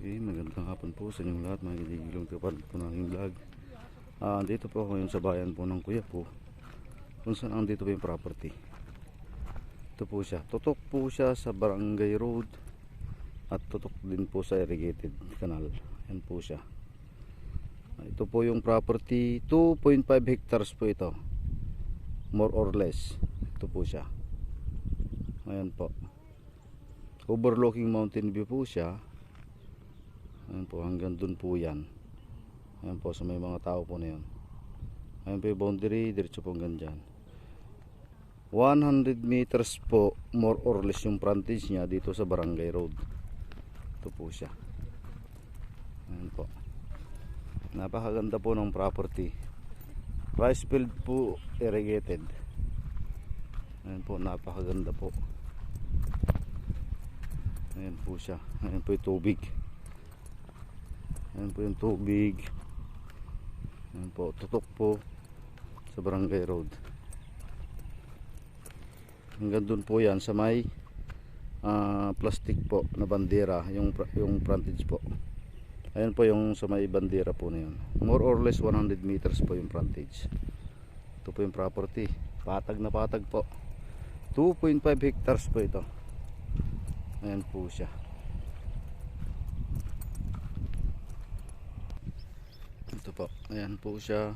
Okay, magandang hapon po sa inyong lahat mga giligilong kapal po ng aking vlog. Ah, dito po ako ngayon sa bayan po ng kuya po. Kung saan ang dito po yung property. Ito po siya. Tutok po siya sa Barangay Road at tutok din po sa irrigated canal. Yan po siya. Ah, Ito po yung property. 2.5 hectares po ito. More or less. Ito po siya. Ayan po. Overlooking mountain view po siya. Ayan po, hanggang dun po yan. Ayan po, sa may mga tao po na yun. Ayan po yung boundary, diretso po hanggang dyan. 100 meters po, more or less yung frontage niya dito sa Barangay Road. Ito po siya. Ayan po. Napakaganda po ng property. Rice field po, irrigated. Ayan po, napakaganda po. Ayan po siya. Ayan po yung tubig. Ayan po yung tubig. Ayan po, tutok po sa Barangay Road. Hanggang dun po yan sa may ah, plastic po na bandera, yung, yung frontage po. Ayan po yung sa may bandera po na yun. More or less 100 meters po yung frontage. Ito po yung property. Patag na patag po. 2.5 hectares po ito. Ayan po siya. Ito po. Ayan po siya.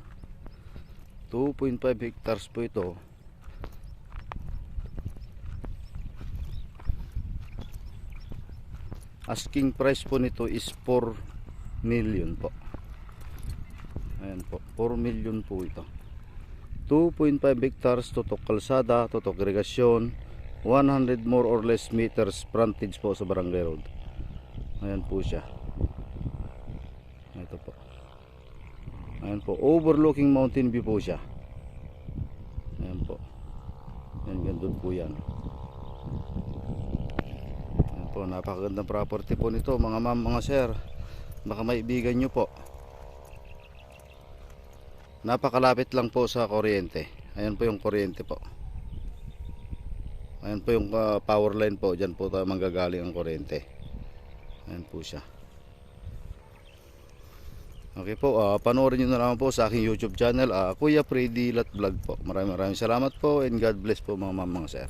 2.5 hectares po ito. Asking price po nito is 4 million po. Ayan po. 4 million po ito. 2.5 hectares totok kalsada, totok irigasyon, 100 more or less meters frontage po sa barangay road. Ayan po siya. Ito po. Ayan po. Overlooking mountain view po siya. Ayan po. Ayan, gandun po yan. Ayan po. Napakagandang property po nito mga ma'am, mga sir. Baka maibigan nyo po. Napakalapit lang po sa kuryente. Ayan po yung kuryente po. Ayan po yung ah, power line po. Diyan po tayo manggagaling ang kuryente. Ayan po siya. Okay po, ah, panoorin nyo na naman po sa aking YouTube channel, ah, Kuya Predilat Vlog po. Maraming maraming salamat po and God bless po mga ma'am, mga sir.